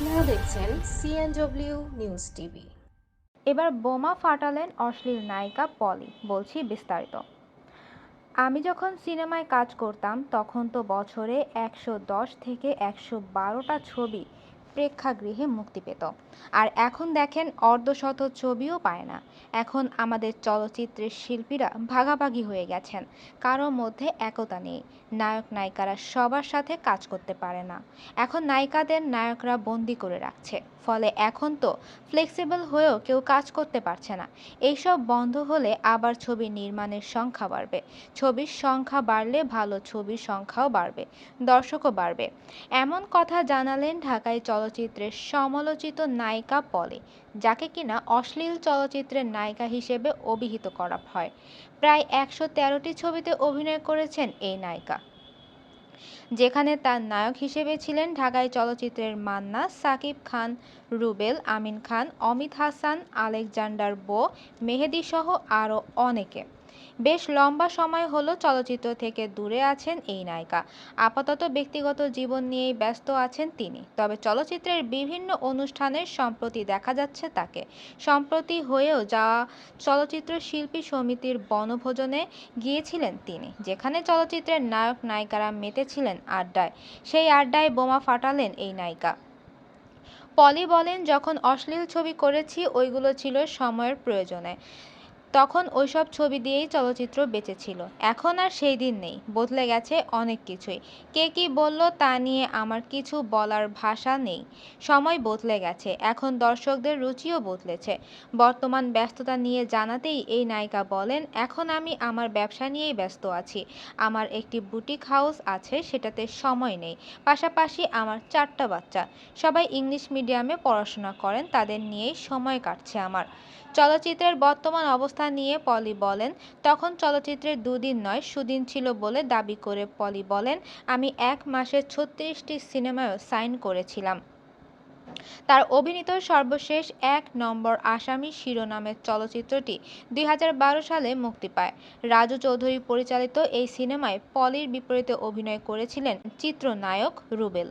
দেখছেন CNW news TV এবার বোমা ফাটালেন অশ্লীল নায়িকা পলি, বলছি বিস্তারিত। আমি যখন সিনেমায় কাজ করতাম, তখন তো বছরে একশো দশ থেকে একশো বারোটা ছবি প্রেক্ষাগৃহে মুক্তি পেত। আর এখন দেখেন অর্ধশত ছবিও পায় না। এখন আমাদের চলচ্চিত্রের শিল্পীরা ভাগাভাগি হয়ে গেছেন। কারও মধ্যে একতা নেই। নায়ক নায়িকারা সবার সাথে কাজ করতে পারে না। এখন নায়িকাদের নায়করা বন্দি করে রাখছে। ফলে এখন তো ফ্লেক্সিবল হয়েও কেউ কাজ করতে পারছে না। এইসব বন্ধ হলে আবার ছবি নির্মাণের সংখ্যা বাড়বে। ছবির সংখ্যা বাড়লে ভালো ছবির সংখ্যাও বাড়বে। দর্শকও বাড়বে। এমন কথা জানালেন ঢাকায় চলচ্চিত্রের সমালোচিত নায়িকা পলে, যাকে কিনা অশ্লীল চলচ্চিত্রের নায়িকা হিসেবে অভিহিত করা হয়। প্রায় একশো তেরোটি ছবিতে অভিনয় করেছেন এই নায়িকা। যেখানে তার নায়ক হিসেবে ছিলেন ঢাকায় চলচ্চিত্রের মান্না, সাকিব খান, রুবেল, আমিন খান, অমিত হাসান, আলেকজান্ডার বো, মেহেদি সহ আরও অনেকে। বেশ লম্বা সময় হলো চলচ্চিত্র থেকে দূরে আছেন এই নায়িকা। আপাতত ব্যক্তিগত জীবন নিয়েই ব্যস্ত আছেন তিনি। তবে চলচ্চিত্রের বিভিন্ন অনুষ্ঠানের সম্প্রতি দেখা যাচ্ছে তাকে। সম্প্রতি হয়েও যাওয়া চলচ্চিত্র শিল্পী সমিতির বনভোজনে গিয়েছিলেন তিনি, যেখানে চলচ্চিত্রের নায়ক নায়িকারা মেতেছিলেন আড্ডায়। সেই আড্ডায় বোমা ফাটালেন এই নায়িকা। পলি বলেন, যখন অশ্লীল ছবি করেছি, ওইগুলো ছিল সময়ের প্রয়োজনে। তখন ওইসব ছবি দিয়েই চলচ্চিত্র বেঁচে ছিল এখন আর সেই দিন নেই, বদলে গেছে অনেক কিছুই। কে কি বলল তা নিয়ে আমার কিছু বলার ভাষা নেই। সময় বদলে গেছে, এখন দর্শকদের রুচিও বদলেছে। বর্তমান ব্যস্ততা নিয়ে জানাতেই এই নায়িকা বলেন, এখন আমি আমার ব্যবসা নিয়েই ব্যস্ত আছি। আমার একটি বুটিক হাউস আছে, সেটাতে সময় নেই। পাশাপাশি আমার চারটা বাচ্চা। সবাই ইংলিশ মিডিয়ামে পড়াশোনা করেন, তাদের নিয়েই সময় কাটছে আমার। চলচ্চিত্রের বর্তমান অবস্থা নিয়ে পলি বলেন, তখন চলচ্চিত্রের দুদিন নয়, সুদিন ছিল বলে দাবি করে পলি বলেন, আমি এক মাসে ছত্রিশটি সিনেমায়ও সাইন করেছিলাম। তার অভিনীত সর্বশেষ এক নম্বর আসামি শিরোনামের চলচ্চিত্রটি দুই হাজার বারো সালে মুক্তি পায়। রাজু চৌধুরী পরিচালিত এই সিনেমায় পলির বিপরীতে অভিনয় করেছিলেন চিত্রনায়ক রুবেল।